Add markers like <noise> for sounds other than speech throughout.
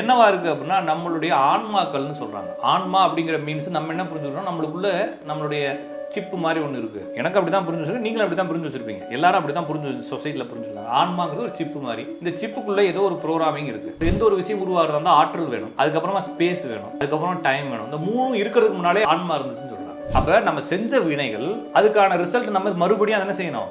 என்னவா இருக்குது அப்படின்னா நம்மளுடைய ஆன்மாக்கள்னு சொல்கிறாங்க ஆன்மா அப்படிங்கிற மீன்ஸ் நம்ம என்ன புரிஞ்சுக்கிறோம்? நம்மளுக்குள்ள நம்மளுடைய சிப்பு மாதிரி ஒன்று இருக்குது எனக்கு அப்படி தான் புரிஞ்சு வச்சிருக்கேன் நீங்களும் அப்படி தான் புரிஞ்சு வச்சிருப்பீங்க. எல்லாரும் அப்படி தான் புரிஞ்சு சொசைட்டியில் புரிஞ்சுருக்காங்க ஆன்மாங்கிறது ஒரு சிப்பு மாதிரி. இந்த சிப்புக்குள்ளே ஏதோ ஒரு ப்ரோக்ராமிங் இருக்குது எந்த ஒரு விஷயம் உருவாகிறதா இருந்தால் ஆற்றல் வேணும். அதுக்கப்புறமா ஸ்பேஸ் வேணும். அதுக்கப்புறம் டைம் வேணும். இந்த மூணு இருக்கிறதுக்கு முன்னாலே ஆன்மா இருந்துச்சுன்னு சொல்கிறாங்க அப்போ நம்ம செஞ்ச வினைகள் அதுக்கான ரிசல்ட் நம்ம மறுபடியும் அதை என்ன செய்யணும்?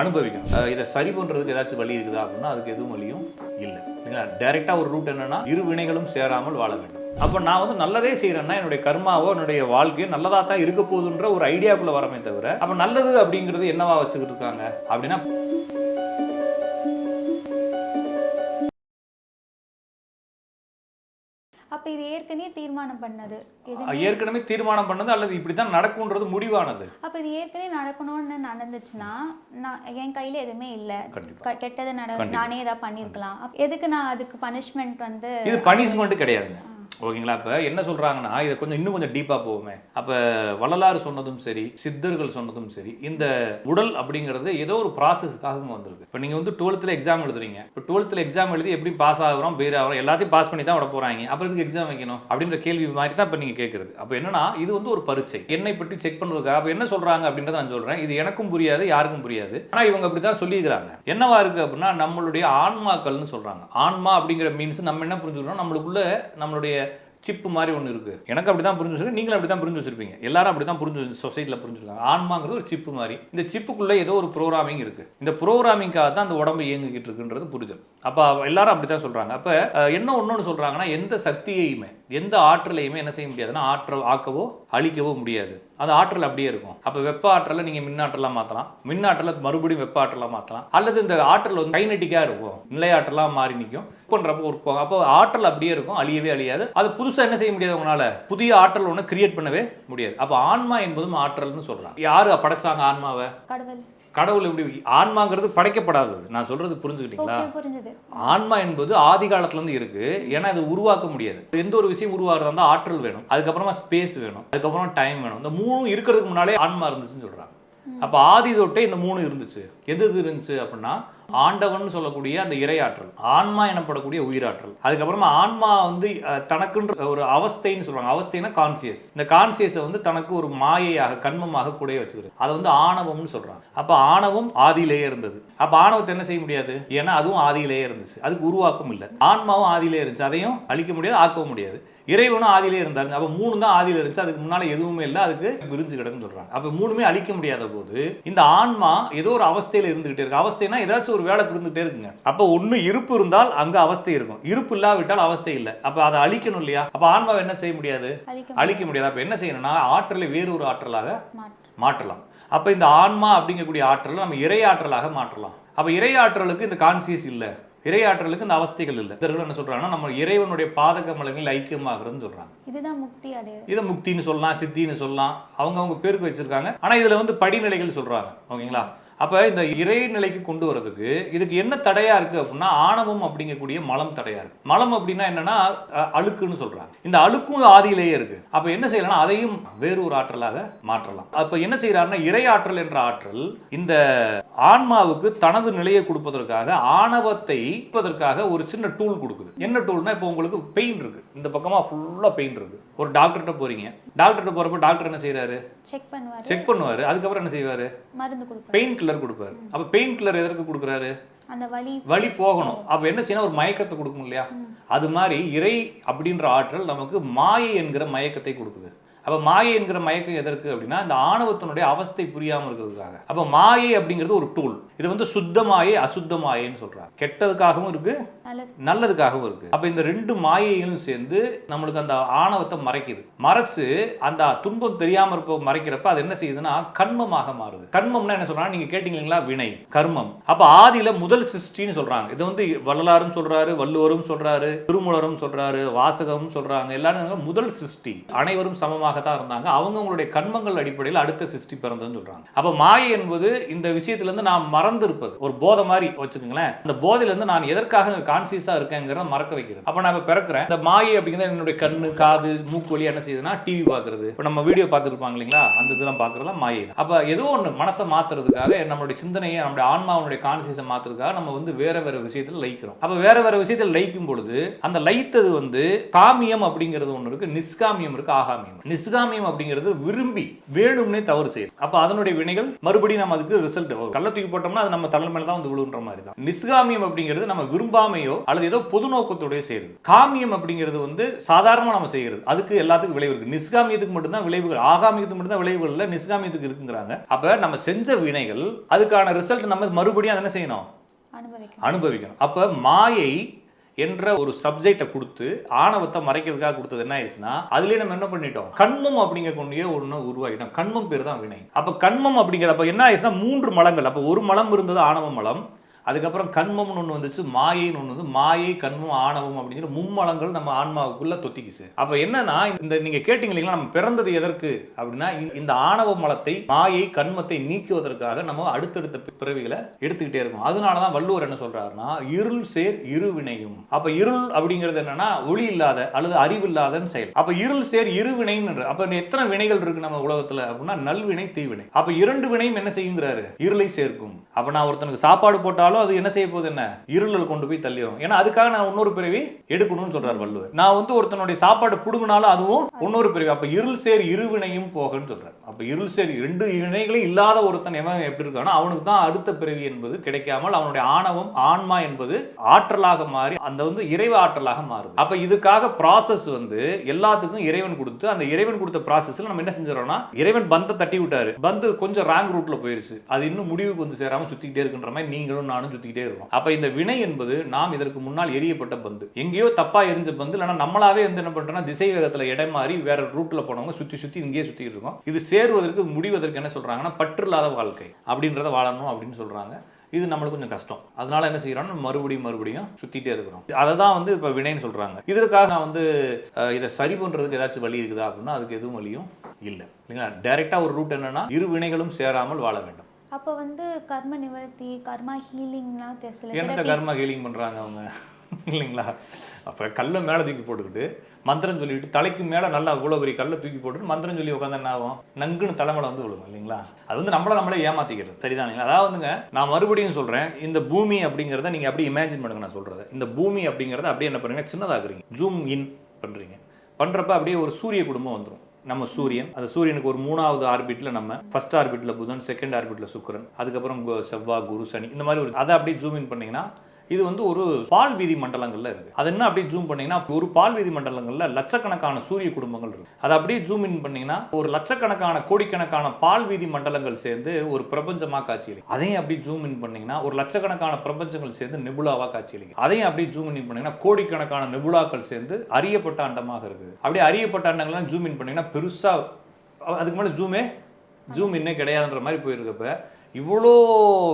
அனுபவிக்கணும். இதை சரி பண்ணுறதுக்கு ஏதாச்சும் வழி இருக்குதா அப்படின்னா அதுக்கு எதுவும் வழியும் இல்லை. இல்லைங்களா? டைரெக்டாக ஒரு ரூட் என்னன்னா இரு வினைகளும் சேராமல் வாழ வேண்டும். அப்போ நான் வந்து நல்லதே செய்கிறேன்னா என்னுடைய கர்மாவோ என்னுடைய வாழ்க்கையோ நல்லதாக தான் இருக்க போகுதுன்ற ஒரு ஐடியாக்குள்ளே வரமே தவிர அப்போ நல்லது அப்படிங்கிறது என்னவா வச்சுக்கிட்டு இருக்காங்க அப்படின்னா அப்ப இது ஏற்கனவே தீர்மானம் பண்ணது. ஏற்கனவே தீர்மானம் பண்ணது அல்லது இப்படி தான் நடக்கும்ன்றது முடிவானது. அப்ப இது ஏற்கனவே நடக்கணும்னு நடந்துச்சுன்னா நான் என் கையில எதுவுமே இல்ல. கெட்டது நட. நானே ஏதாவது பண்ணிருக்கலாம் எதுக்கு நான் அதுக்கு பனிஷ்மெண்ட் வந்து இது பனிஷ்மெண்ட் கிடையாதுங்க. ஓகேங்களா? இப்போ என்ன சொல்கிறாங்கன்னா இதை கொஞ்சம் இன்னும் கொஞ்சம் டீப்பாக போவோமே. அப்போ வள்ளலார் சொன்னதும் சரி சித்தர்கள் சொன்னதும் சரி இந்த உடல் அப்படிங்கிறது ஏதோ ஒரு ப்ராசஸ்க்காக இங்கே வந்திருக்கு. இப்போ நீங்கள் வந்து டுவெல்த்தில் எக்ஸாம் எழுதுறீங்க. இப்போ டுவெல்த்தில் எக்ஸாம் எழுதி எப்படி பாஸ் ஆகிறோம் பேர் ஆகிறோம் எல்லாத்தையும் பாஸ் பண்ணி தான் விட போகிறாங்க அப்புறம் இதுக்கு எக்ஸாம் வைக்கணும் அப்படின்ற கேள்வி மாதிரி தான் இப்போ நீங்கள் கேட்குறது அப்போ என்னன்னா இது வந்து ஒரு பரீட்சை. என்னை பற்றி செக் பண்ணுறதுக்காக அப்போ என்ன சொல்கிறாங்க அப்படின்றத நான் சொல்கிறேன் இது எனக்கும் புரியாது யாருக்கும் புரியாது. ஆனால் இவங்க அப்படி தான் சொல்லியிருக்கிறாங்க. என்னவா இருக்குது அப்படின்னா நம்மளுடைய ஆன்மாக்கள்னு சொல்கிறாங்க ஆன்மா அப்படிங்கிற மீன்ஸ் நம்ம என்ன புரிஞ்சுக்கிறோம்? நம்மளுக்குள்ள நம்மளுடைய சிப்பு மாதிரி ஒன்று இருக்குது எனக்கு அப்படி தான் புரிஞ்சு வச்சிருக்கு நீங்களும் அப்படி தான் புரிஞ்சு வச்சிருப்பீங்க. எல்லாரும் அப்படி தான் புரிஞ்சு சொசைட்டியில் புரிஞ்சுருக்காங்க ஆன்மாங்கிறது ஒரு சிப்பு மாதிரி. இந்த சிப்புக்குள்ளே ஏதோ ஒரு ப்ரோக்ராமிங் இருக்குது இந்த ப்ரோக்ராமிங்காக தான் அந்த உடம்பு இயங்கிக்கிட்டு இருக்குன்றது புரிதல். அப்போ எல்லாரும் அப்படி தான் சொல்கிறாங்க அப்போ என்ன ஒன்று சொல்கிறாங்கன்னா எந்த சக்தியையுமே எந்த ஆற்றலையுமே என்ன செய்ய முடியாதுன்னா ஆற்றல் ஆக்கவோ அழிக்கவோ முடியாது. அது ஆற்றல் அப்படியே இருக்கும். அப்போ வெப்ப ஆற்றலை நீங்கள் மின்னாற்றலாக மாற்றலாம் மின்னாற்றலை மறுபடியும் வெப்ப ஆற்றலாக மாற்றலாம் அல்லது இந்த ஆற்றல் வந்து கைனட்டிக்காக இருக்கும். நிலையாற்றலாக மாறி நிற்கும் பண்ணுறப்போ ஒர்க் போகும். அப்போ ஆற்றல் அப்படியே இருக்கும். அழியவே அழியாது. அது புதுசாக என்ன செய்ய முடியாது உங்களால்? புதிய ஆற்றல் ஒன்று கிரியேட் பண்ணவே முடியாது. அப்போ ஆன்மா என்பதும் ஆற்றல்னு சொல்கிறாங்க யாரு? படைச்சாங்க ஆன்மாவை? கடவுள். கடவுள் எப்படி ஆன்மாங்கிறது படைக்கப்படாதது. நான் சொல்றது புரிஞ்சுக்கிட்டீங்களா? ஆன்மா என்பது ஆதி காலத்துல இருந்து இருக்கு. ஏன்னா இது உருவாக்க முடியாது. எந்த ஒரு விஷயம் உருவாகிறதா இருந்தால் ஆற்றல் வேணும். அதுக்கப்புறமா ஸ்பேஸ் வேணும். அதுக்கப்புறம் டைம் வேணும். இந்த மூணு இருக்கிறதுக்கு முன்னாலே ஆன்மா இருந்துச்சுன்னு சொல்றாங்க. அப்ப ஆதி தொட்டே இந்த மூணு இருந்துச்சு. எது எது இருந்துச்சு அப்படின்னா ஆண்டவன் சொல்லக்கூடிய அந்த இறையாற்றல் ஆன்மா எனப்படக்கூடிய உயிராற்றல். அதுக்கப்புறமா ஆன்மா வந்து தனக்குன்ற ஒரு அவஸ்தைன்னு சொல்றாங்க அவஸ்தைனா கான்சியஸ் இந்த கான்சியஸை வந்து தனக்கு ஒரு மாயையாக கண்மமாக கூடயே வச்சுக்கிறது. அதை வந்து ஆணவம்னு சொல்றாங்க. அப்ப ஆணவம் ஆதியிலேயே இருந்தது. அப்ப ஆணவத்தை என்ன செய்ய முடியாது? ஏன்னா அதுவும் ஆதியிலேயே இருந்துச்சு. அதுக்கு உருவாக்கம் இல்லை. ஆன்மாவும் ஆதியிலே இருந்துச்சு. அதையும் அழிக்க முடியாது ஆக்கவும் முடியாது. இறைவனும் ஆதியிலே இருந்தாருங்க அப்ப மூணு தான் ஆதியில இருந்துச்சு. அதுக்கு முன்னால எதுவுமே இல்லை. அதுக்கு விரிஞ்சு கிடக்குன்னு சொல்றாங்க. அப்ப மூணுமே அழிக்க முடியாத போது இந்த ஆன்மா ஏதோ ஒரு அவஸ்தை அவஸ்தையில இருந்துகிட்டே இருக்கு. அவஸ்தைனா ஏதாச்சும் ஒரு வேலை கொடுத்துட்டே இருக்குங்க. அப்ப ஒண்ணு இருப்பு இருந்தால் அங்க அவஸ்தை இருக்கும். இருப்பு இல்லாவிட்டால் அவஸ்தை இல்லை. அப்ப அதை அழிக்கணும் இல்லையா? அப்ப ஆன்மாவை என்ன செய்ய முடியாது? அழிக்க முடியாது. அப்ப என்ன செய்யணும்னா ஆற்றலை வேறு ஒரு ஆற்றலாக மாற்றலாம். அப்ப இந்த ஆன்மா அப்படிங்கக்கூடிய ஆற்றலை நம்ம இறை ஆற்றலாக மாற்றலாம். அப்ப இறை ஆற்றலுக்கு இந்த கான்சியஸ் இல்லை. இறை ஆற்றலுக்கு இந்த அவஸ்தைகள் இல்லை. இதற்கு என்ன சொல்றாங்கன்னா நம்ம இறைவனுடைய பாதக மலங்களில் ஐக்கியமாகிறதுன்னு சொல்றாங்க. இதுதான் முக்தி அடைய இதை முக்தின்னு சொல்லலாம் சித்தின்னு சொல்லலாம். அவங்க அவங்க பேருக்கு வச்சிருக்காங்க. ஆனா இதுல வந்து படிநிலைகள் சொல்றாங்க. ஓகேங்களா? அப்ப இந்த இறைநிலைக்கு கொண்டு வரதுக்கு இதுக்கு என்ன தடையா இருக்கு அப்படின்னா ஆணவம் அப்படிங்கக்கூடிய மலம் தடையா இருக்கு. மலம் அப்படின்னா என்னன்னா அழுக்குன்னு சொல்றாங்க. இந்த அழுக்கும் ஆதியிலேயே இருக்கு. அப்ப என்ன செய்யலாம்னா அதையும் வேறு ஒரு ஆற்றலாக மாற்றலாம். அப்ப என்ன செய்யறாருன்னா இறை ஆற்றல் என்ற ஆற்றல் இந்த ஆன்மாவுக்கு தனது நிலையை கொடுப்பதற்காக ஆணவத்தை கொடுப்பதற்காக ஒரு சின்ன டூல் கொடுக்குது. என்ன டூல்னா இப்போ உங்களுக்கு பெயின் இருக்கு. இந்த பக்கமா ஃபுல்லா பெயின் இருக்கு. ஒரு டாக்டர்கிட்ட போறீங்க. டாக்டர்கிட்ட போறப்போ டாக்டர் என்ன செய்யறாரு செக் பண்ணுவாரு. செக் பண்ணுவாரு. அதுக்கப்புறம் என்ன செய்வாரு? மருந்து பெயின் கில்லர் கொடுப்பாரு. அப்ப பெயின் கில்லர் எதற்கு கொடுக்குறாரு? வலி. வலி போகணும். அப்ப என்ன செய்யணும்? ஒரு மயக்கத்தை கொடுக்கும் இல்லையா? அது மாதிரி இறை அப்படின்ற ஆற்றல் நமக்கு மாயை என்கிற மயக்கத்தை கொடுக்குது. அப்ப மாயை என்கிற மயக்கம் எதற்கு அப்படின்னா இந்த ஆணவத்தினுடைய அவஸ்தை புரியாம இருக்கிறதுக்காக. அப்ப மாயை அப்படிங்கிறது ஒரு டூல் இது வந்து சுத்த மாயை அசுத்த மாயைன்னு சொல்றாங்க. கெட்டதுக்காகவும் இருக்கு நல்லது. நல்லதுக்காகவும் இருக்கு. அப்ப இந்த ரெண்டு மாயைகளும் சேர்ந்து நம்மளுக்கு அந்த ஆணவத்தை மறைக்குது. மறைச்சு அந்த துன்பம் தெரியாம இருப்ப மறைக்கிறப்ப அது என்ன செய்யுதுன்னா கண்மமாக மாறுது. கண்மம்னா என்ன சொல்றாங்க? நீங்க கேட்டீங்க இல்லைங்களா வினை கர்மம். அப்ப ஆதியில முதல் சிருஷ்டின்னு சொல்றாங்க. இது வந்து வள்ளலாரும் சொல்றாரு வள்ளுவரும் சொல்றாரு திருமூலரும் சொல்றாரு வாசகமும் சொல்றாங்க. எல்லாரும் முதல் சிருஷ்டி. அனைவரும் சமமாக தான் இருந்தாங்க. அவங்கவுங்களுடைய கண்மங்கள் அடிப்படையில் அடுத்த சிருஷ்டி பிறந்ததுன்னு சொல்றாங்க. அப்ப மாயை என்பது இந்த விஷயத்துல இருந்து நான் மறந்து இருப்பது ஒரு போதை மாதிரி வச்சுக்கோங்களேன். அந்த போதையில இருந்து நான் எதற்காக கான்சியஸா இருக்கேங்கிறத மறக்க வைக்கிறது. அப்ப நான் இப்ப பிறக்கிறேன். இந்த மாயை அப்படிங்கிறது என்னுடைய கண்ணு காது மூக்கு வழி என்ன செய்யுதுன்னா டிவி பாக்குறது இப்ப நம்ம வீடியோ பார்த்துருப்பாங்க இல்லைங்களா? அந்த இதெல்லாம் பாக்குறதுலாம் மாயை தான். அப்ப ஏதோ ஒண்ணு மனசை மாத்துறதுக்காக நம்மளுடைய சிந்தனையை நம்மளுடைய ஆன்மாவுடைய கான்சியஸை மாத்துறதுக்காக நம்ம வந்து வேற வேற விஷயத்துல லைக்கிறோம் அப்ப வேற வேற விஷயத்துல லைக்கும் பொழுது அந்த லைத்தது வந்து காமியம் அப்படிங்கிறது ஒண்ணு இருக்கு நிஷ்காமியம் இருக்கு ஆகாமியம் நிஷ்காமியம் அப்படிங்கிறது விரும்பி வேணும்னே தவறு செய்யும் அப்ப அதனுடைய வினைகள் மறுபடியும் நம்ம அதுக்கு ரிசல்ட் கள்ள தூக்கி போட்டோம்னா அது நம்ம தலை மேல தான் வந்து விழுன்ற மாதிரி தான் நிஷ்காமியம் அப்படிங்கிறது நம்ம விரும்பாமையோ அல்லது ஏதோ பொது நோக்கத்தோடய செய்யறது காமியம் அப்படிங்கிறது வந்து சாதாரணமா நம்ம செய்யறது. அதுக்கு எல்லாத்துக்கும் விளைவு இருக்கு. நிஷ்காமியத்துக்கு மட்டும்தான் விளைவுகள். ஆகாமியத்துக்கு மட்டும்தான் விளைவுகள் இல்ல நிஷ்காமியத்துக்கு இருக்குங்கிறாங்க. அப்ப நம்ம செஞ்ச வினைகள் அதுக்கான ரிசல்ட் நம்ம மறுபடியும் அதை என்ன செய்யணும்? அனுபவிக்கணும். அப்ப மாயை என்ற ஒரு சப்ஜெக்டை கொடுத்து ஆணவத்தை மறைக்கிறதுக்காக கொடுத்தது என்ன ஆயிடுச்சுன்னா அதுலயே நம்ம என்ன பண்ணிட்டோம்? கண்மம் அப்படிங்கக்கூடிய ஒன்று உருவாக்கிட்டோம் கண்மம் பேர் தான் வினை. அப்போ கண்மம் அப்படிங்கிறப்ப என்ன ஆயிடுச்சுன்னா மூன்று மலங்கள். அப்போ ஒரு மலம் இருந்தது ஆணவ மலம். அதுக்கப்புறம் கண்மம்னு ஒன்று வந்துச்சு மாயைன்னு ஒன்று வந்து மாயை கண்மம் ஆணவம் அப்படிங்கிற மும்மலங்கள் நம்ம ஆன்மாவுக்குள்ளே தொத்திக்குச்சு. அப்போ என்னன்னா இந்த நீங்கள் கேட்டீங்க இல்லைங்களா நம்ம பிறந்தது எதற்கு அப்படின்னா இந்த- ஆணவ மலத்தை மாயை கண்மத்தை நீக்குவதற்காக நம்ம அடுத்தடுத்த பிறவிகளை எடுத்துக்கிட்டே இருக்கோம். அதனால தான் வள்ளுவர் என்ன சொல்கிறாருன்னா இருள் சேர் இருவினையும் அப்போ இருள் அப்படிங்கிறது என்னன்னா ஒளி இல்லாத அல்லது அறிவு இல்லாதன்னு செயல். அப்போ இருள் சேர் இருவினைன்னு அப்போ எத்தனை வினைகள் இருக்கு நம்ம உலகத்தில் அப்படின்னா நல்வினை தீவினை. அப்போ இரண்டு வினையும் என்ன செய்யுங்கிறாரு? இருளை சேர்க்கும். அப்போ நான் ஒருத்தனுக்கு சாப்பாடு போட்டாலும் அது என்ன செய்ய போகுது என்ன? இருளில் கொண்டு போய் தள்ளிடும் ஏன்னா அதுக்காக நான் இன்னொரு பிறவி எடுக்கணும்னு சொல்றாரு வள்ளுவர். நான் வந்து ஒருத்தனுடைய சாப்பாடு புடுங்கினாலும் அதுவும் இன்னொரு பிறவி. அப்ப இருள் சேர் இருவினையும் போகன்னு சொல்றாரு. அப்ப இருள் சேர் ரெண்டு வினைகளும் இல்லாத ஒருத்தன் எவன் எப்படி இருக்கானோ அவனுக்கு தான் அடுத்த பிறவி என்பது கிடைக்காமல் அவனுடைய ஆணவம் ஆன்மா என்பது ஆற்றலாக மாறி அந்த வந்து இறைவ ஆற்றலாக மாறுது. அப்ப இதுக்காக ப்ராசஸ் வந்து எல்லாத்துக்கும் இறைவன் கொடுத்து அந்த இறைவன் கொடுத்த ப்ராசஸ்ல நம்ம என்ன செஞ்சிடறோம்னா இறைவன் பந்தை தட்டி விட்டாரு. பந்து கொஞ்சம் ராங் ரூட்ல போயிருச்சு. அது இன்னும் முடிவுக்கு வந்து சேராம சுத்திக்கிட்டே இருக்குன்ற மாதிரி நீங்களும் நானும் சுத்திக்கிட்டே இருக்கும் அப்ப இந்த வினை என்பது நாம் இதற்கு முன்னால் எரியப்பட்ட பந்து. எங்கேயோ தப்பா எரிஞ்ச பந்து இல்லைன்னா நம்மளாவே வந்து என்ன பண்றோம்னா திசை வேகத்துல இடம் மாறி வேற ரூட்ல போனவங்க சுத்தி சுத்தி இங்கேயே சுத்திட்டு இருக்கோம். இது சேருவதற்கு முடிவதற்கு என்ன சொல்றாங்கன்னா பற்றில்லாத வாழ்க்கை அப்படின்றத வாழணும் அப்படின்னு சொல்றாங்க. இது நம்மளுக்கு கொஞ்சம் கஷ்டம். அதனால என்ன செய்யறோம் மறுபடியும் மறுபடியும் சுத்திட்டே இருக்கிறோம். அதை தான் வந்து இப்போ வினைன்னு சொல்றாங்க. இதற்காக நான் வந்து இதை சரி பண்றதுக்கு ஏதாச்சும் வழி இருக்குதா அப்படின்னா அதுக்கு எதுவும் வழியும் இல்லை. இல்லைங்களா? டைரக்டா ஒரு ரூட் என்னன்னா இரு வினைகளும் சேராமல் வாழ வேண்டும். அப்போ வந்து கர்ம நிவர்த்தி கர்மா ஹீலிங்லாம் சில என்னத்த கர்மா ஹீலிங் பண்றாங்க அவங்க? இல்லைங்களா? அப்ப கல்லை மேல தூக்கி போட்டுக்கிட்டு மந்திரம் சொல்லிட்டு தலைக்கு மேல நல்லா இவ்வளவு பெரிய கல்லை தூக்கி போட்டுட்டு மந்திரம் சொல்லி உட்காந்து என்ன ஆகும்? நங்குன்னு தலைமையில வந்து விழுகும் இல்லைங்களா? அது வந்து நம்மள நம்மளே ஏமாத்திக்கிறது. சரிதானுங்களா அதாவது வந்துங்க நான் மறுபடியும் சொல்றேன் இந்த பூமி அப்படிங்கிறத நீங்க அப்படியே இமேஜின் பண்ணுங்க நான் சொல்றது. இந்த பூமி அப்படிங்கிறத அப்படியே என்ன பண்ணுங்க சின்னதாக்குறீங்க. ஜூம் இன் பண்றீங்க. பண்றப்ப அப்படியே ஒரு சூரிய குடும்பம் வந்துரும். நம்ம சூரியன். அந்த சூரியனுக்கு ஒரு மூணாவது ஆர்பிட்ல நம்ம ஃபர்ஸ்ட் ஆர்பிட்ல புதன் செகண்ட் ஆர்பிட்ல சுக்கரன். அதுக்கப்புறம் செவ்வா செவ்வாய் குரு சனி. இந்த மாதிரி ஒரு அதை அப்படியே ஜூம் இன் பண்ணீங்கன்னா இது வந்து ஒரு பால் வீதி மண்டலங்கள்ல இருக்கு. அது என்ன அப்படியே ஜூம் பண்ணீங்கன்னா ஒரு பால் வீதி மண்டலங்கள்ல லட்சக்கணக்கான சூரிய குடும்பங்கள் இருக்கு. அதை அப்படியே ஜூம் இன் பண்ணீங்கன்னா ஒரு லட்சக்கணக்கான கோடிக்கணக்கான பால் வீதி மண்டலங்கள் சேர்ந்து ஒரு பிரபஞ்சமா காட்சியளிக்கும். அதையும் அப்படியே ஜூம் இன் பண்ணீங்கன்னா ஒரு லட்சக்கணக்கான பிரபஞ்சங்கள் சேர்ந்து நெபுலாவா காட்சியளிக்கும். அதையும் அப்படியே ஜூம் இன் பண்ணீங்கன்னா கோடிக்கணக்கான நிபுலாக்கள் சேர்ந்து அறியப்பட்ட அண்டமாக இருக்குது. அப்படியே அறியப்பட்ட அண்டங்கள்லாம் ஜூம் இன் பண்ணீங்கன்னா பெருசா அதுக்கு மேலே ஜூமே ஜூம் இன்னே கிடையாதுன்ற மாதிரி போயிருக்கப்ப இவ்வளோ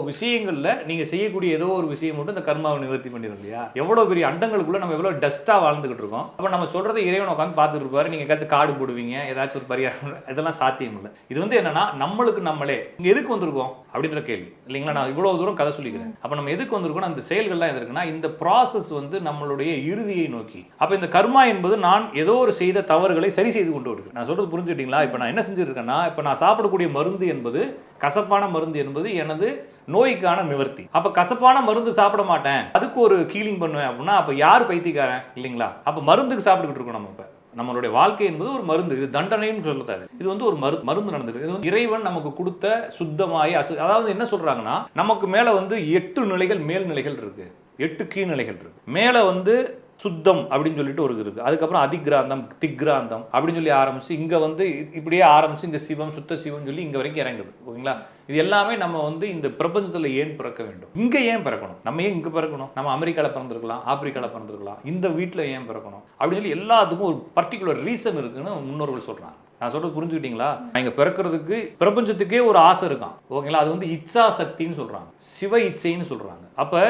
விஷயங்களில் நீங்கள் செய்யக்கூடிய ஏதோ ஒரு விஷயம் மட்டும் இந்த கர்மாவை நிவர்த்தி பண்ணிடும் இல்லையா? எவ்வளோ பெரிய அண்டங்களுக்குள்ளே நம்ம எவ்வளோ டஸ்ட்டாக வாழ்ந்துகிட்டு இருக்கோம். அப்போ நம்ம சொல்கிறத இறைவன் உட்காந்து பார்த்துட்டு இருப்பாரு. நீங்கள் ஏதாச்சும் காடு போடுவீங்க ஏதாச்சும் ஒரு பரிகாரம் இதெல்லாம் சாத்தியம் இல்லை. இது வந்து என்னன்னா நம்மளுக்கு நம்மளே இங்கே எதுக்கு வந்திருக்கோம்? அப்படின்ற கேள்வி. இல்லைங்களா? நான் இவ்வளோ தூரம் கதை சொல்லிக்கிறேன். அப்போ நம்ம எதுக்கு வந்திருக்கோம் அந்த செயல்கள்லாம் எதற்குன்னா இந்த ப்ராசஸ் வந்து நம்மளுடைய இறுதியை நோக்கி. அப்போ இந்த கர்மா என்பது நான் ஏதோ ஒரு செய்த தவறுகளை சரி செய்து கொண்டு வருகிறேன் நான் சொல்கிறது புரிஞ்சுக்கிட்டீங்களா? இப்போ நான் என்ன செஞ்சுருக்கேன்னா இப்போ நான் சாப்பிடக்கூடிய மருந்து என்பது கசப்பான மருந்து என்பது எனது நோய்க்கான நிவர்த்தி. அப்ப கசப்பான மருந்து சாப்பிட மாட்டேன். அதுக்கு ஒரு கீலிங் பண்ணுவேன் அப்படின்னா அப்ப யார் பைத்தியக்காரன்? இல்லைங்களா? அப்ப மருந்துக்கு சாப்பிட்டுக்கிட்டு இருக்கோம் நம்ம இப்ப. நம்மளுடைய வாழ்க்கை என்பது ஒரு மருந்து. இது தண்டனைன்னு சொல்ல தேவை. இது வந்து ஒரு மரு மருந்து நடந்திருக்கு. இது வந்து இறைவன் நமக்கு கொடுத்த சுத்தமாய் அசு அதாவது என்ன சொல்றாங்கன்னா நமக்கு மேல வந்து எட்டு நிலைகள் மேல் நிலைகள் இருக்கு. எட்டு கீழ் நிலைகள் இருக்கு. மேல வந்து சுத்தம் அப்படின்னு சொல்லிட்டு ஒரு இருக்குது அதுக்கப்புறம் அதிகிராந்தம் திக்ராந்தம் அப்படின்னு சொல்லி ஆரம்பித்து இங்கே வந்து இப்படியே ஆரம்பித்து இந்த சிவம் சுத்த சிவம் சொல்லி இங்கே வரைக்கும் இறங்குது. ஓகேங்களா? இது எல்லாமே நம்ம வந்து இந்த பிரபஞ்சத்தில் ஏன் பிறக்க வேண்டும்? இங்கே ஏன் பிறக்கணும்? நம்ம ஏன் இங்கே பிறக்கணும்? நம்ம அமெரிக்காவில் பிறந்திருக்கலாம் ஆப்பிரிக்காவில் பிறந்திருக்கலாம் இந்த வீட்டில் ஏன் பிறக்கணும்? அப்படின்னு சொல்லி எல்லாத்துக்கும் ஒரு பர்டிகுலர் ரீசன் இருக்குன்னு முன்னோர்கள் சொல்கிறாங்க நான் சொல்றது புரிஞ்சுக்கிட்டீங்களா? இங்கே பிறக்கிறதுக்கு பிரபஞ்சத்துக்கே ஒரு ஆசை இருக்கான். ஓகேங்களா? அது வந்து இச்சா சக்தின்னு சொல்கிறாங்க சிவ இச்சைன்னு சொல்கிறாங்க அப்போ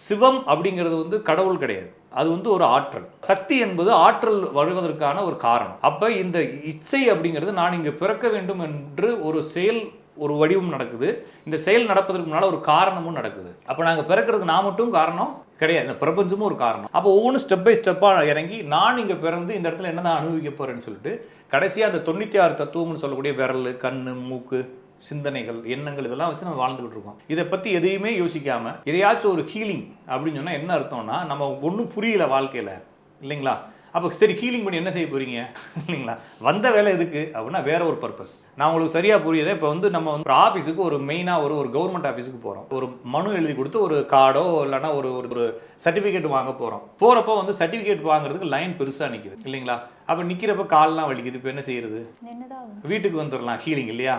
சிவம் அப்படிங்கிறது வந்து கடவுள் கிடையாது. அது வந்து ஒரு ஆற்றல். சக்தி என்பது ஆற்றல் வருவதற்கான ஒரு காரணம். அப்போ இந்த இச்சை அப்படிங்கிறது நான் இங்கே பிறக்க வேண்டும் என்று ஒரு செயல் ஒரு வடிவம் நடக்குது. இந்த செயல் நடப்பதற்கு முன்னால் ஒரு காரணமும் நடக்குது. அப்போ நாங்கள் பிறக்கிறதுக்கு நான் மட்டும் காரணம் கிடையாது. இந்த பிரபஞ்சமும் ஒரு காரணம். அப்போ ஒவ்வொன்றும் ஸ்டெப் பை ஸ்டெப்பாக இறங்கி நான் இங்கே பிறந்து இந்த இடத்துல என்ன தான் அனுபவிக்க போகிறேன்னு சொல்லிட்டு கடைசியாக அந்த தொண்ணூற்றி ஆறு தத்துவம்னு சொல்லக்கூடிய விரல் கண் மூக்கு சிந்தனைகள் எண்ணங்கள் இதெல்லாம் வச்சு நம்ம வாழ்ந்துகிட்டு இருக்கோம். இதை பற்றி எதையுமே யோசிக்காம எதையாச்சும் ஒரு ஹீலிங் அப்படின்னு சொன்னால் என்ன அர்த்தம்னா நம்ம ஒன்றும் புரியல வாழ்க்கையில். இல்லைங்களா? அப்போ சரி ஹீலிங் பண்ணி என்ன செய்ய போறீங்க? <laughs> இல்லைங்களா? வந்த வேலை எதுக்கு? அப்படின்னா வேற ஒரு பர்பஸ் நான் உங்களுக்கு சரியா புரியல. இப்போ வந்து நம்ம வந்து ஒரு ஆஃபீஸுக்கு ஒரு மெயினாக ஒரு ஒரு கவர்மெண்ட் ஆஃபீஸுக்கு போகிறோம் ஒரு மனு எழுதி கொடுத்து ஒரு கார்டோ இல்லைன்னா ஒரு ஒரு சர்டிஃபிகேட் வாங்க போகிறோம் போகிறப்போ வந்து சர்டிஃபிகேட் வாங்குறதுக்கு லைன் பெருசாக நிற்குது இல்லைங்களா? அப்போ நிற்கிறப்ப கால்லாம் வலிக்குது. இப்போ என்ன செய்யறது? வீட்டுக்கு வந்துடலாம் ஹீலிங் இல்லையா?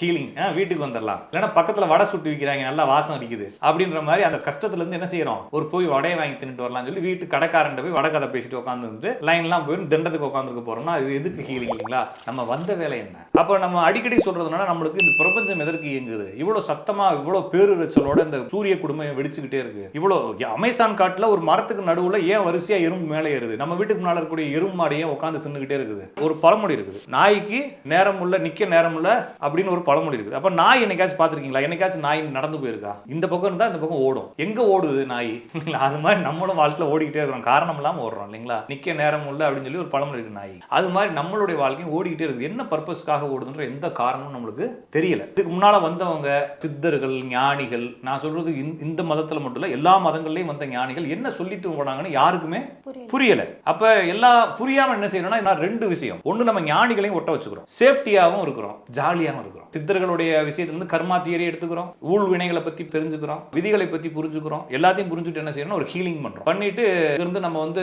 ஹீலிங் வீட்டுக்கு வந்துடலாம். இல்லைன்னா பக்கத்தில் வடை சுட்டு விற்கிறாங்க நல்லா வாசம் அடிக்குது. அப்படின்ற மாதிரி அந்த கஷ்டத்துல இருந்து என்ன செய்யறோம்? ஒரு போய் வடையை வாங்கி தின்னுட்டு வரலாம்னு சொல்லி வீட்டு கடைக்காரன்ட்ட போய் வடை கதை பேசிட்டு உட்காந்துட்டு லைன்லாம் போய் திண்டத்துக்கு உட்காந்துருக்க போறோம்னா அது எதுக்கு ஹீலிங் இல்லைங்களா? நம்ம வந்த வேலை என்ன? அப்போ நம்ம அடிக்கடி சொல்றதுனால நம்மளுக்கு இந்த பிரபஞ்சம் எதற்கு இயங்குது? இவ்வளோ சத்தமாக இவ்வளோ பேருரைச்சலோட இந்த சூரிய குடும்பம் வெடிச்சுக்கிட்டே இருக்கு. இவ்வளோ அமேசான் காட்டில் ஒரு மரத்துக்கு நடுவுல ஏன் வரிசையா எறும்பு மேலே ஏறுது? நம்ம வீட்டுக்கு முன்னால் இருக்கக்கூடிய எறும்பு மாடு உட்காந்து தின்னுக்கிட்டே இருக்குது? ஒரு பழமொழி இருக்குது. நாய்க்கு நேரம் உள்ள நிற்க நேரம் உள்ள அப்படின்னு ஒரு பழமொழி இருக்குது. அப்ப நாய் என்னைக்காச்சும் பார்த்திருக்கீங்களா? என்னைக்காச்சும் நாய் நடந்து போயிருக்கா? இந்த பக்கம் இருந்தா இந்த பக்கம் ஓடும். எங்க ஓடுது நாய்? இல்லைங்களா? அது மாதிரி நம்மளும் வாழ்க்கையில ஓடிக்கிட்டே இருக்கிறோம். காரணம் இல்லாம ஓடுறோம் இல்லைங்களா? நிக்க நேரம் உள்ள அப்படின்னு சொல்லி ஒரு பழமொழி இருக்கு நாய். அது மாதிரி நம்மளுடைய வாழ்க்கையும் ஓடிக்கிட்டே இருக்குது. என்ன பர்பஸ்க்காக ஓடுதுன்ற எந்த காரணமும் நம்மளுக்கு தெரியல. இதுக்கு முன்னால வந்தவங்க சித்தர்கள் ஞானிகள் நான் சொல்றது இந்த- மதத்துல மட்டும் இல்ல எல்லா மதங்கள்லயும் வந்த ஞானிகள் என்ன சொல்லிட்டு போனாங்கன்னு யாருக்குமே புரியல. அப்ப எல்லா புரியாம என்ன செய்யணும்னா ரெண்டு விஷயம். ஒண்ணு நம்ம ஞானிகளையும் ஒட்ட வச்சுக்கிறோம். சேஃப்டியாவும் இருக்கிறோம். ஜாலியாவும் இருக்கிறோம். சித்தர்களுடைய விஷயத்துல இருந்து கர்மா தியரி எடுத்துக்கிறோம். ஊழ் வினைகளை பத்தி தெரிஞ்சுக்கிறோம். விதிகளை பத்தி புரிஞ்சுக்கிறோம். எல்லாத்தையும் புரிஞ்சுட்டு என்ன செய்யணும் ஒரு ஹீலிங் பண்றோம். பண்ணிட்டு இருந்து நம்ம வந்து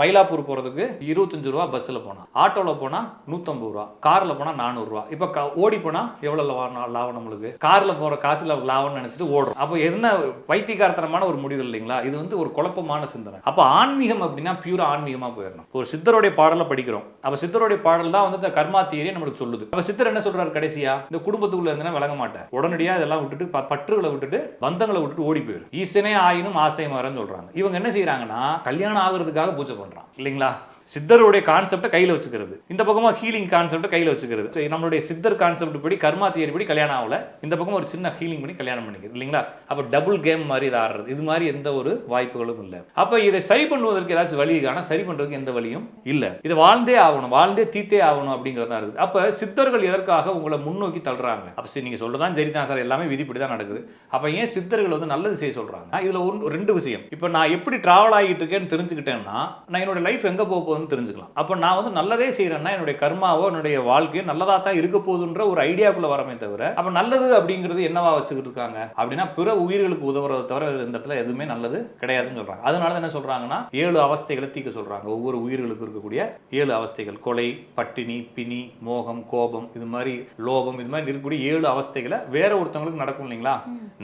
மயிலாப்பூர் போறதுக்கு இருபத்தஞ்சு ரூபா பஸ்ல போனா ஆட்டோல போனா நூத்தம்பது ரூபா கார்ல போனா நானூறு ரூபா. இப்ப ஓடி போனா எவ்வளவு லாபம் லாபம் நம்மளுக்கு? கார்ல போற காசுல லாபம்னு நினைச்சிட்டு ஓடுறோம். அப்போ என்ன பைத்தியகாரத்தனமான ஒரு முடிவு இல்லைங்களா? இது வந்து ஒரு குழப்பமான சிந்தனை. அப்போ ஆன்மீகம் அப்படின்னா பியூரா ஆன்மீகமா போயிடணும். ஒரு சித்தருடைய பாடலை படிக்கிறோம். அப்ப சித்தருடைய பாடல் தான் வந்து கர்மா தியரி நம்மளுக்கு சொல்லுது. அப்ப சித்தர் என்ன சொல்றாரு கடைசியா? இந்த குடும்பத்துக்குள்ள இருந்தா விளங்க மாட்டேன். உடனடியா இதெல்லாம் விட்டுட்டு பற்றுகளை விட்டுட்டு பந்தங்களை விட்டுட்டு ஓடி போயிடும் ஈசனே ஆயினும் ஆசை மரன்னு சொல்றாங்க. இவங்க என்ன செய்யறாங்கன்னா கல்யாணம் ஆகுறதுக்காக பூஜை பண்றான். இல்லைங்களா? சித்தருடைய கான்செப்டை கையில் வச்சுக்கிறது. இந்த பக்கமாக ஹீலிங் கான்செப்டை கையில் வச்சுக்கிறது. சரி, நம்மளுடைய சித்தர் கான்செப்ட் படி கர்மா தியரி படி கல்யாணம் ஆகல. இந்த பக்கம் ஒரு சின்ன ஹீலிங் பண்ணி கல்யாணம் பண்ணிக்கிறது இல்லைங்களா? அப்போ டபுள் கேம் மாதிரி இது ஆடுறது. இது மாதிரி எந்த ஒரு வாய்ப்புகளும் இல்லை. அப்போ இதை சரி பண்ணுவதற்கு ஏதாச்சும் வழி காண சரி பண்ணுறதுக்கு எந்த வழியும் இல்லை. இதை வாழ்ந்தே ஆகணும் வாழ்ந்தே தீத்தே ஆகணும் அப்படிங்கிறது தான் இருக்குது. அப்போ சித்தர்கள் எதற்காக உங்களை முன்னோக்கி தள்ளுறாங்க? அப்போ சரி நீங்கள் சொல்றதான் சரி தான் சார். எல்லாமே விதிப்படி தான் நடக்குது. அப்போ ஏன் சித்தர்கள் வந்து நல்லது செய்ய சொல்கிறாங்க இதில் ஒரு ரெண்டு விஷயம். இப்போ நான் எப்படி ட்ராவல் ஆகிட்டு இருக்கேன்னு தெரிஞ்சுக்கிட்டேன்னா நான் என்னோட லைஃப் எங்கே போக போகுதுன்னு தெரிஞ்சுக்கலாம். அப்போ நான் வந்து நல்லதே செய்யறேன்னா என்னுடைய கர்மாவோ என்னுடைய வாழ்க்கையோ நல்லதா தான் இருக்க போகுதுன்ற ஒரு ஐடியாக்குள்ள வரமே தவிர அப்போ நல்லது அப்படிங்கிறது என்னவா வச்சுக்கிட்டு இருக்காங்க? அப்படின்னா பிற உயிர்களுக்கு உதவுறதை தவிர இந்த இடத்துல எதுவுமே நல்லது கிடையாதுன்னு சொல்றாங்க. அதனால தான் என்ன சொல்றாங்கன்னா ஏழு அவஸ்தைகளை தீக்க சொல்றாங்க. ஒவ்வொரு உயிர்களுக்கு இருக்கக்கூடிய ஏழு அவஸ்தைகள். கொலை பட்டினி பிணி மோகம் கோபம் இது மாதிரி லோபம் இது மாதிரி இருக்கக்கூடிய ஏழு அவஸ்தைகளை வேற ஒருத்தவங்களுக்கு நடக்கும் இல்லைங்களா?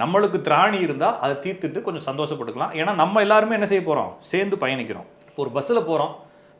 நம்மளுக்கு திராணி இருந்தா அதை தீர்த்துட்டு கொஞ்சம் சந்தோஷப்பட்டுக்கலாம். ஏன்னா நம்ம எல்லாருமே என்ன செய்ய போறோம்? சேர்ந்து பயணிக்கிறோம். ஒரு பஸ்ஸில் போறோம்.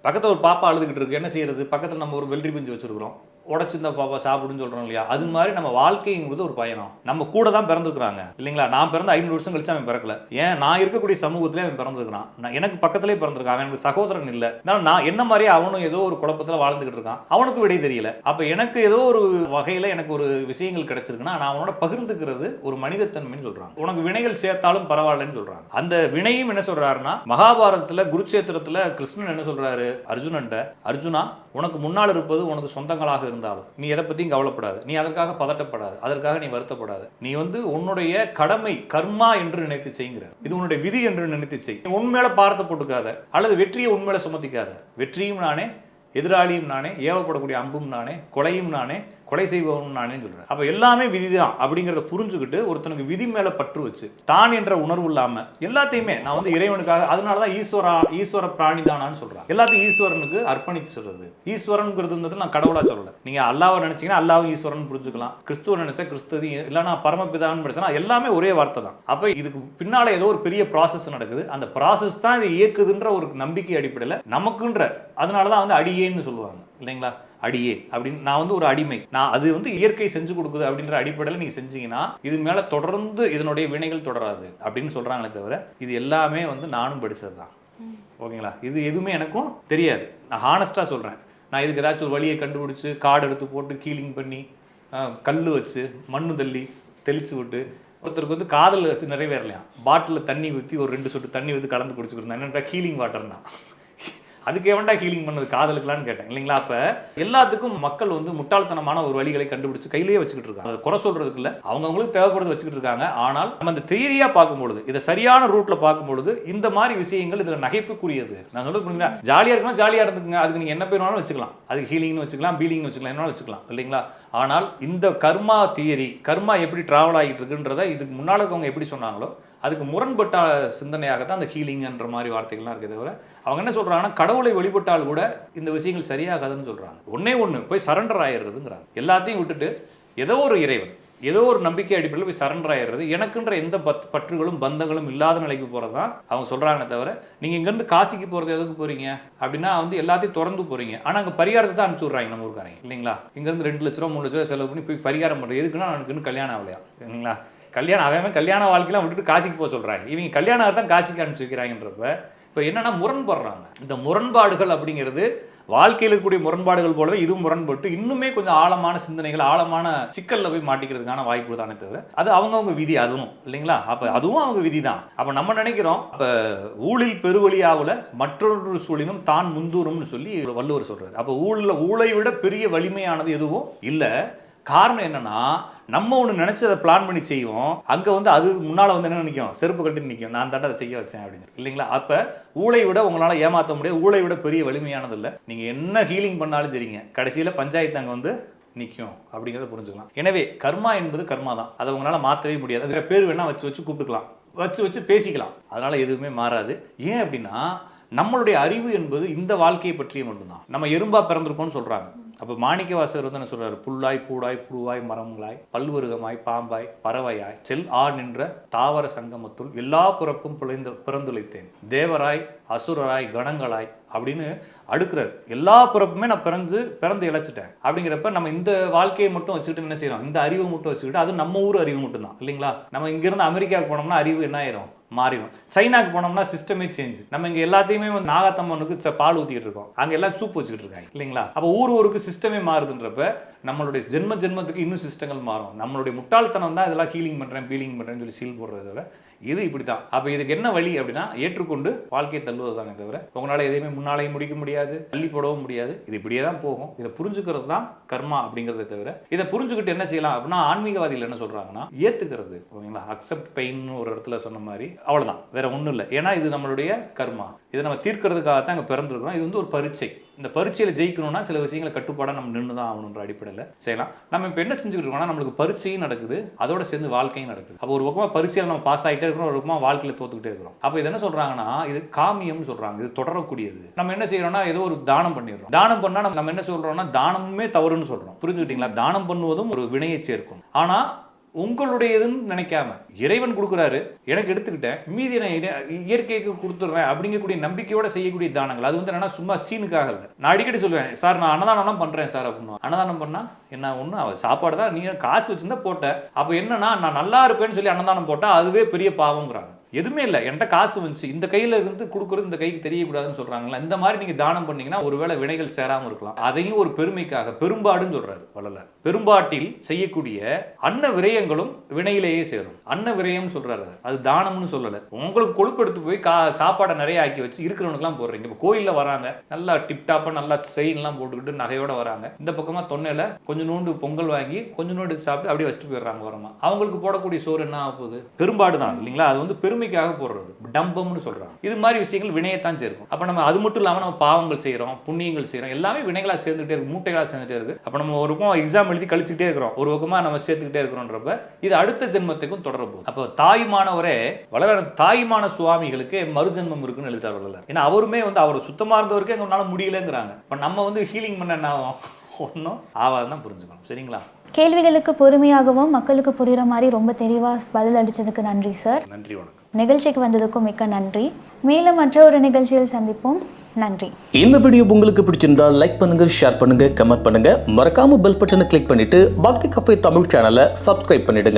பக்கத்தில் ஒரு பாப்பா அழுதுகிட்டு இருக்கு. என்ன செய்யறது? பக்கத்தில் நம்ம ஒரு வெள்ளரி பிஞ்சு வச்சிருக்கிறோம். உடச்சிருந்த பாப்பா சாப்பிடுன்னு சொல்கிறோம் இல்லையா? அது மாதிரி நம்ம வாழ்க்கைங்கிறது ஒரு பயணம். நம்ம கூட தான் பிறந்துருக்குறாங்க. இல்லைங்களா? நான் பிறந்த ஐநூறு வருஷம் கழிச்சு அவன் பிறக்கல. ஏன்? நான் இருக்கக்கூடிய சமூகத்திலே அவன் பிறந்திருக்கிறான். நான் எனக்கு பக்கத்திலே பிறந்திருக்கான். அவன் எனக்கு சகோதரன் இல்லை. அதனால நான் என்ன மாதிரியே அவனும் ஏதோ ஒரு குழப்பத்தில் வாழ்ந்துகிட்டு இருக்கான். அவனுக்கு விடை தெரியல. அப்போ எனக்கு ஏதோ ஒரு வகையில் எனக்கு ஒரு விஷயங்கள் கிடைச்சிருக்குன்னா நான் அவனோட பகிர்ந்துக்கிறது ஒரு மனிதத்தன்மைன்னு சொல்கிறான் உனக்கு வினைகள் சேர்த்தாலும் பரவாயில்லன்னு சொல்கிறான் அந்த வினையும் என்ன சொல்கிறாருன்னா மகாபாரதத்தில் குருட்சேத்திரத்தில் கிருஷ்ணன் என்ன சொல்கிறாரு அர்ஜுனன்ட்ட அர்ஜுனா உனக்கு முன்னால் இருப்பது உனக்கு சொந்தங்களாக இருந்தாலும் நீ எதை பற்றியும் கவலைப்படாது. நீ அதற்காக பதட்டப்படாது. அதற்காக நீ வருத்தப்படாது. நீ வந்து உன்னுடைய கடமை கர்மா என்று நினைத்து செய்கிற. இது உன்னுடைய விதி என்று நினைத்து செய். உண்மையில உன் மேல பாரத்தை போட்டுக்காத. அல்லது வெற்றியை உன் மேல சுமத்திக்காத. வெற்றியும் நானே எதிராளியும் நானே ஏவப்படக்கூடிய அம்பும் நானே கொலையும் நானே கொலை செய்பவனும் நானே சொல்றேன். அப்ப எல்லாமே விதிதான் அப்படிங்கிறத புரிஞ்சுக்கிட்டு ஒருத்தனுக்கு விதி மேல பற்று வச்சு தான் என்ற உணர்வு இல்லாம எல்லாத்தையுமே நான் வந்து இறைவனுக்காக அதனாலதான் ஈஸ்வரா ஈஸ்வர பிராணி தானான்னு சொல்றேன் எல்லாத்தையும் ஈஸ்வரனுக்கு அர்ப்பணித்து சொல்றது. ஈஸ்வரனுங்கிறது வந்து நான் கடவுளா சொல்லல. நீங்க அல்லாவை நினைச்சீங்கன்னா அல்லாவும் ஈஸ்வரன் புரிஞ்சுக்கலாம். கிறிஸ்துவ நினைச்சா கிறிஸ்துவ இல்லைனா பரமபிதான்னு படிச்சா எல்லாமே ஒரே வார்த்தை தான். அப்ப இதுக்கு பின்னால ஏதோ ஒரு பெரிய ப்ராசஸ் நடக்குது. அந்த ப்ராசஸ் தான் இதை இயக்குதுன்ற ஒரு நம்பிக்கை அடிப்படையில் நமக்குன்ற அதனால தான் வந்து அடியேன்னு சொல்லுவாங்க. இல்லைங்களா? அடியே அப்படின்னு நான் வந்து ஒரு அடிமை. நான் அது வந்து இயற்கை செஞ்சு கொடுக்குது அப்படின்ற அடிப்படையில் நீங்கள் செஞ்சீங்கன்னா இது மேலே தொடர்ந்து இதனுடைய வினைகள் தொடராது அப்படின்னு சொல்கிறாங்களே தவிர இது எல்லாமே வந்து நானும் படிச்சது தான் ஓகேங்களா? இது எதுவுமே எனக்கும் தெரியாது. நான் ஹானஸ்ட்டாக சொல்கிறேன் நான் இதுக்கு ஏதாச்சும் ஒரு வழியை கண்டுபிடிச்சி கார்டு எடுத்து போட்டு கீலிங் பண்ணி கல் வச்சு மண்ணு தள்ளி தெளிச்சு விட்டு ஒருத்தருக்கு வந்து காதல் நிறைவேறலையாம் பாட்டிலில் தண்ணி ஊற்றி ஒரு ரெண்டு சொட்டு தண்ணி ஊற்றி கலந்து குடிச்சுக்கிட்டு என்னடா ஹீலிங் தான். அதுக்கு எவன்டா ஹீலிங் பண்ணது? காதலுக்கலான்னு கேட்டேன். இல்லைங்களா? அப்ப எல்லாத்துக்கும் மக்கள் வந்து முட்டாள்தனமான ஒரு வழிகளை கண்டுபிடிச்சு கையிலேயே வச்சுக்கிட்டு இருக்காங்க. அதை குறை சொல்றதுக்கு இல்ல அவங்கவுங்களுக்கு தேவைப்படுறது வச்சுக்கிட்டு இருக்காங்க. ஆனால் நம்ம அந்த தியரியாக பார்க்கும்பொழுது இதை சரியான ரூட்ல பார்க்கும்பொழுது இந்த மாதிரி விஷயங்கள் இதுல நகைப்புக்குரியது. நான் சொல்றது புரியுங்களா ஜாலியா இருக்கணும் ஜாலியா இருந்துக்குங்க. அதுக்கு நீங்க என்ன பேர் வேணாலும் வச்சுக்கலாம். அதுக்கு ஹீலிங்னு வச்சுக்கலாம் பீலிங்னு வச்சுக்கலாம் என்ன வேணாலும் வச்சுக்கலாம். இல்லைங்களா? ஆனால் இந்த கர்மா தியரி கர்மா எப்படி டிராவல் ஆகிட்டு இருக்குன்றத இதுக்கு முன்னால இருக்கவங்க எப்படி சொன்னாங்களோ அதுக்கு முரண்பட்ட சிந்தனையாக தான் அந்த ஹீலிங்ன்ற மாதிரி வார்த்தைகள்லாம் இருக்குது தவிர அவங்க என்ன சொல்கிறாங்கன்னா கடவுளை வழிபட்டால் கூட இந்த விஷயங்கள் சரியாகாதுன்னு சொல்கிறாங்க ஒன்றே ஒன்று போய் சரண்டர் ஆயிடுறதுங்கிறாங்க. எல்லாத்தையும் விட்டுட்டு ஏதோ ஒரு இறைவன் ஏதோ ஒரு நம்பிக்கை அடிப்படையில் போய் சரண்டர் ஆயிடுறது எனக்குன்ற எந்த பத் பற்றுகளும் பந்தங்களும் இல்லாத நிலைக்கு போகிறது தான் அவங்க சொல்கிறாங்களே தவிர நீங்கள் இங்கேருந்து காசிக்கு போகிறது எதுக்கு போகிறீங்க அப்படின்னா வந்து எல்லாத்தையும் திறந்து போகிறீங்க ஆனால் அங்கே பரிகாரத்தை தான் அனுப்பிச்சி விட்றாங்க நம்ம ஊருக்காரங்க இல்லைங்களா? இங்கேருந்து ரெண்டு லட்ச ரூபா மூணு லட்ச ரூபா செலவு பண்ணி போய் பரிகாரம் பண்ணுறது எதுக்குன்னா எனக்கு இன்னும் கல்யாணம் ஆகலையா இல்லைங்களா? கல்யாணம் அவன் கல்யாண வாழ்க்கையெல்லாம் விட்டுட்டு காசிக்கு போக சொல்கிறாங்க இவங்க கல்யாணம் தான் காசிக்கு அனுப்பிச்சிருக்கிறாங்கன்றப்ப இப்போ என்னன்னா முரண்படுறாங்க. இந்த முரண்பாடுகள் அப்படிங்கிறது வாழ்க்கையில் இருக்கக்கூடிய முரண்பாடுகள் போலவே இதுவும் முரண்பட்டு இன்னுமே கொஞ்சம் ஆழமான சிந்தனைகள் ஆழமான சிக்கலில் போய் மாட்டிக்கிறதுக்கான வாய்ப்பு தானே தவிர அது அவங்கவுங்க விதி அதுவும் இல்லைங்களா? அப்போ அதுவும் அவங்க விதி தான் அப்போ நம்ம நினைக்கிறோம் இப்போ ஊழில் பெருவழியாவில் மற்றொரு சூழினும் தான் முந்தூரும்னு சொல்லி வள்ளுவர் சொல்கிறார் அப்போ ஊழில் ஊழை விட பெரிய வலிமையானது எதுவும் இல்லை. காரணம் என்னன்னா நம்ம ஒன்று நினச்சி அதை பிளான் பண்ணி செய்வோம். அங்கே வந்து அது முன்னால் வந்து என்ன நிற்கும் செருப்பு கட்டி நிற்கும் நான் தாண்டா அதை செய்ய வச்சேன் அப்படின்னு. இல்லைங்களா? அப்போ ஊழை விட உங்களால் ஏமாத்த முடியாது ஊழை விட பெரிய வலிமையானது இல்லை. நீங்கள் என்ன ஹீலிங் பண்ணாலும் சரிங்க. கடைசியில் பஞ்சாயத்து அங்கே வந்து நிற்கும் அப்படிங்கிறத புரிஞ்சுக்கலாம். எனவே கர்மா என்பது கர்மா தான். அதை உங்களால் மாற்றவே முடியாது. அதுக்கு பேர் வேணால் வச்சு வச்சு கூப்பிட்டுக்கலாம். வச்சு வச்சு பேசிக்கலாம். அதனால் எதுவுமே மாறாது. ஏன் அப்படின்னா நம்மளுடைய அறிவு என்பது இந்த வாழ்க்கையை பற்றிய மட்டும்தான். நம்ம எறும்பா பிறந்திருக்கோம்னு சொல்கிறாங்க அப்போ மாணிக்க வாசகர் வந்து என்ன சொல்றாரு? புல்லாய் பூடாய் புழுவாய் மரங்களாய் பல்வருகமாய் பாம்பாய் பறவையாய் செல் ஆ நின்ற தாவர சங்கமத்துள் எல்லா பிறப்பும் பிழைந்து பிறந்துழைத்தேன். தேவராய் அசுரராய் கணங்களாய் அப்படின்னு அடுக்கிறார். எல்லா பிறப்புமே நான் பிறந்து பிறந்து இழைச்சிட்டேன். அப்படிங்கிறப்ப நம்ம இந்த வாழ்க்கையை மட்டும் வச்சுக்கிட்டு என்ன செய்யறோம்? இந்த அறிவை மட்டும் வச்சுக்கிட்டு அது நம்ம ஊர் அறிவு மட்டும்தான் இல்லைங்களா? நம்ம இங்கிருந்து அமெரிக்காவுக்கு போனோம்னா அறிவு என்ன ஆயிரும்? மாறிடும். சைனாக்கு போனோம்னா சிஸ்டமே சேஞ்ச் நம்ம இங்கே எல்லாத்தையுமே வந்து நாகத்தம்மனுக்கு ச- பால் ஊற்றிட்டு இருக்கோம். அங்கே எல்லாம் சூப் வச்சுக்கிட்டு இருக்காங்க. இல்லைங்களா? அப்போ ஊர் ஊருக்கு சிஸ்டமே மாறுதுன்றப்ப நம்மளுடைய ஜென்ம ஜென்மத்துக்கு இன்னும் சிஸ்டங்கள் மாறும். நம்மளுடைய முட்டாள்தனம் தான் இதெல்லாம் ஹீலிங் பண்ணுறேன் பீலிங் பண்ணுறேன்னு சொல்லி சீல் போடுறத விட இது இப்படி தான் அப்போ இதுக்கு என்ன வழி அப்படின்னா ஏற்றுக்கொண்டு வாழ்க்கையை தள்ளுவது தானே தவிர உங்களால் எதையுமே முன்னாலேயும் முடிக்க முடியாது தள்ளி போடவும் முடியாது. இது இப்படியே தான் போகும். இதை புரிஞ்சுக்கிறது தான் கர்மா அப்படிங்கிறத தவிர இதை புரிஞ்சுக்கிட்டு என்ன செய்யலாம் அப்படின்னா ஆன்மீகவாதிகள் என்ன சொல்கிறாங்கன்னா ஏற்றுக்கிறது ஓகேங்களா? அக்செப்ட் பெயின்னு ஒரு இடத்துல சொன்ன மாதிரி அவ்வளோதான் வேற ஒன்றும் இல்லை. ஏன்னா இது நம்மளுடைய கர்மா. இதை நம்ம தீர்க்கிறதுக்காக தான் அங்கே பிறந்திருக்கிறோம். இது வந்து ஒரு பரீட்சை. இந்த பரீட்சையில் ஜெயிக்கணும்னா சில விஷயங்களை கட்டுப்பாடாக நம்ம நின்று தான் ஆகணுன்ற அடிப்படையில். செய்யலாம் நம்ம இப்போ என்ன செஞ்சுக்கிட்டு இருக்கோம்னா நம்மளுக்கு பரீட்சையும் நடக்குது அதோட சேர்ந்து வாழ்க்கையும் நடக்குது. அப்போ ஒரு பக்கமாக பரீட்சையில் நம்ம பாஸ் ஆகிட்டே இருக்கிறோம் ஒரு பக்கமாக வாழ்க்கையில் தோத்துக்கிட்டே இருக்கிறோம். அப்போ இது என்ன சொல்கிறாங்கன்னா இது காமியம்னு சொல்கிறாங்க இது தொடரக்கூடியது. நம்ம என்ன செய்யறோம்னா ஏதோ ஒரு தானம் பண்ணிடுறோம். தானம் பண்ணால் நம்ம நம்ம என்ன சொல்கிறோம்னா தானமுமே தவறுன்னு சொல்கிறோம் புரிஞ்சுக்கிட்டீங்களா? தானம் பண்ணுவதும் ஒரு வினையை சேர்க்கும். ஆனால் உங்களுடையதுன்னு நினைக்காம இறைவன் கொடுக்குறாரு எனக்கு எடுத்துக்கிட்டேன் மீதி நான் இயற்கைக்கு கொடுத்துட்றேன் அப்படிங்கக்கூடிய நம்பிக்கையோட செய்யக்கூடிய தானங்கள். அது வந்து என்னன்னா சும்மா சீனுக்காக இல்லை நான் அடிக்கடி சொல்லுவேன் சார் நான் அன்னதானம் பண்ணுறேன் சார் அப்படின்னு. அன்னதானம் பண்ணால் என்ன ஒன்று அவள் சாப்பாடு தான். நீ காசு வச்சுருந்தா போட்ட. அப்போ என்னன்னா நான் நல்லா இருப்பேன்னு சொல்லி அன்னதானம் போட்டால் அதுவே பெரிய பாவங்கிறாங்க எதுவுமே இல்லை. என்கிட்ட காசு வந்துச்சு. இந்த கையில இருந்து கொடுக்குறது இந்த கைக்கு தெரியக்கூடாதுன்னு சொல்றாங்களா இந்த மாதிரி நீங்க தானம் பண்ணீங்கன்னா ஒருவேளை வினைகள் சேராம இருக்கலாம். அதையும் ஒரு பெருமைக்காக பெரும்பாடுன்னு சொல்றாரு வள்ளலார். பெரும்பாட்டில் செய்யக்கூடிய அன்ன விரயங்களும் வினையிலேயே சேரும். அன்ன விரயம் சொல்றாரு அது. தானம்னு சொல்லல. உங்களுக்கு கொழுப்பு எடுத்து போய் கா சாப்பாடை நிறைய ஆக்கி வச்சு இருக்கிறவனுக்குலாம் போடுறீங்க. இப்போ கோயில்ல வராங்க. நல்லா டிப்டாப்பா நல்லா செயின்லாம் போட்டுக்கிட்டு நகையோட வராங்க. இந்த பக்கமா தொன்னையில கொஞ்சம் நோண்டு பொங்கல் வாங்கி கொஞ்சம் நோண்டு சாப்பிட்டு அப்படியே வச்சுட்டு போயிடுறாங்க வரமா அவங்களுக்கு போடக்கூடிய சோறு என்ன ஆகுது பெரும்பாடு தான் இல்லைங்களா? அது வந்து பெருமை பெருமைக்காக போடுறது டம்பம்னு சொல்றாங்க. இது மாதிரி விஷயங்கள் வினையத்தான் சேர்க்கும். அப்ப நம்ம அது மட்டும் இல்லாம நம்ம பாவங்கள் செய்றோம் புண்ணியங்கள் செய்றோம் எல்லாமே வினைகளா சேர்ந்துட்டே இருக்கு மூட்டைகளா சேர்ந்துட்டே இருக்கு. அப்ப நம்ம ஒரு பக்கம் எக்ஸாம் எழுதி கழிச்சுக்கிட்டே இருக்கிறோம் ஒரு பக்கமா நம்ம சேர்த்துக்கிட்டே இருக்கிறோன்றப்ப இது அடுத்த ஜென்மத்துக்கும் தொடர போகுது. அப்போ தாய்மானவரே வளர தாய்மான சுவாமிகளுக்கு மறுஜென்மம் இருக்குன்னு எழுதிட்டார் வள்ளலார் ஏன்னா அவருமே வந்து அவர் சுத்தமா இருந்தவருக்கே எங்களால முடியலங்கிறாங்க. இப்ப நம்ம வந்து ஹீலிங் பண்ண என்ன ஆகும்? ஒன்றும் ஆவாதான் புரிஞ்சுக்கணும். சரிங்களா? கேள்விகளுக்கு பொறுமையாகவும் மக்களுக்கு புரியுற மாதிரி ரொம்ப தெளிவாக பதில் அளிச்சதுக்கு நன்றி சார் நன்றி வணக்கம். நிகழ்ச்சிக்கு வந்ததுக்கும் மிக்க நன்றி. மேலும் மற்ற ஒரு நிகழ்ச்சியில் சந்திப்போம். நன்றி. இந்த வீடியோ உங்களுக்கு பிடிச்சிருந்தா லைக் பண்ணுங்க ஷேர் பண்ணுங்க கமெண்ட் பண்ணுங்க. மறக்காம பெல் பட்டனை கிளிக் பண்ணிட்டு பக்தி கஃபே தமிழ் சேனலை சப்ஸ்கிரைப் பண்ணிடுங்க.